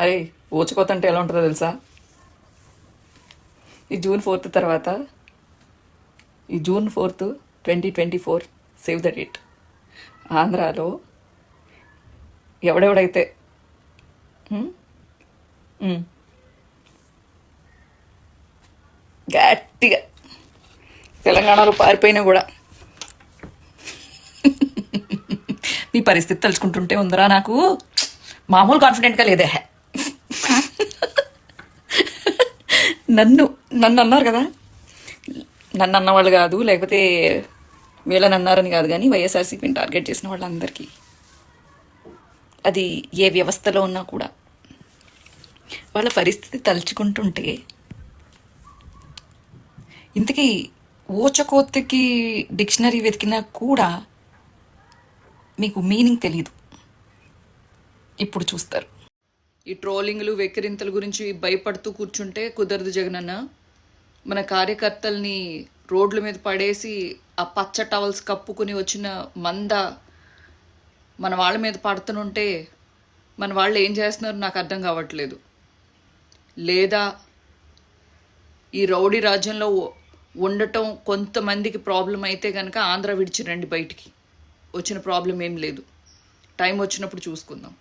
అరే ఊచకోత అంటే ఎలా ఉంటుందో తెలుసా? ఈ జూన్ ఫోర్త్ తర్వాత ఈ June fourth twenty twenty four save the date. ఆంధ్రాలో ఎవడెవడైతే గట్టిగా తెలంగాణలో పారిపోయినా కూడా. మీ పరిస్థితి తలుచుకుంటుంటే ఉందరా నాకు. మామూలు కాన్ఫిడెంట్గా లేదే. నన్ను నన్ను అన్నారు కదా? నన్ను అన్నవాళ్ళు కాదు లేకపోతే వీళ్ళని అన్నారని కాదు కానీ వైఎస్ఆర్సీపీని టార్గెట్ చేసిన వాళ్ళందరికీ. అది ఏ వ్యవస్థలో ఉన్నా కూడా. వాళ్ళ పరిస్థితి తలుచుకుంటుంటే ఇంతకీ ఓచకోతకి డిక్షనరీ వెతికినా కూడా మీకు మీనింగ్ తెలీదు. ఇప్పుడు చూస్తారు. ఈ ట్రోలింగ్లు వెక్కిరింతల గురించి భయపడుతూ కూర్చుంటే కుదరదు జగనన్న. మన కార్యకర్తల్ని రోడ్ల మీద పడేసి ఆ పచ్చ టవల్స్ కప్పుకుని వచ్చిన మంద మన వాళ్ళ మీద పడుతుంటే మన వాళ్ళు ఏం చేస్తున్నారో నాకు అర్థం కావట్లేదు. లేదా ఈ రౌడీ రాజ్యంలో ఉండటం కొంతమందికి ప్రాబ్లం అయితే కనుక ఆంధ్ర విడిచి రండి బయటికి. వచ్చిన ప్రాబ్లం ఏం లేదు. టైం వచ్చినప్పుడు చూసుకుందాం.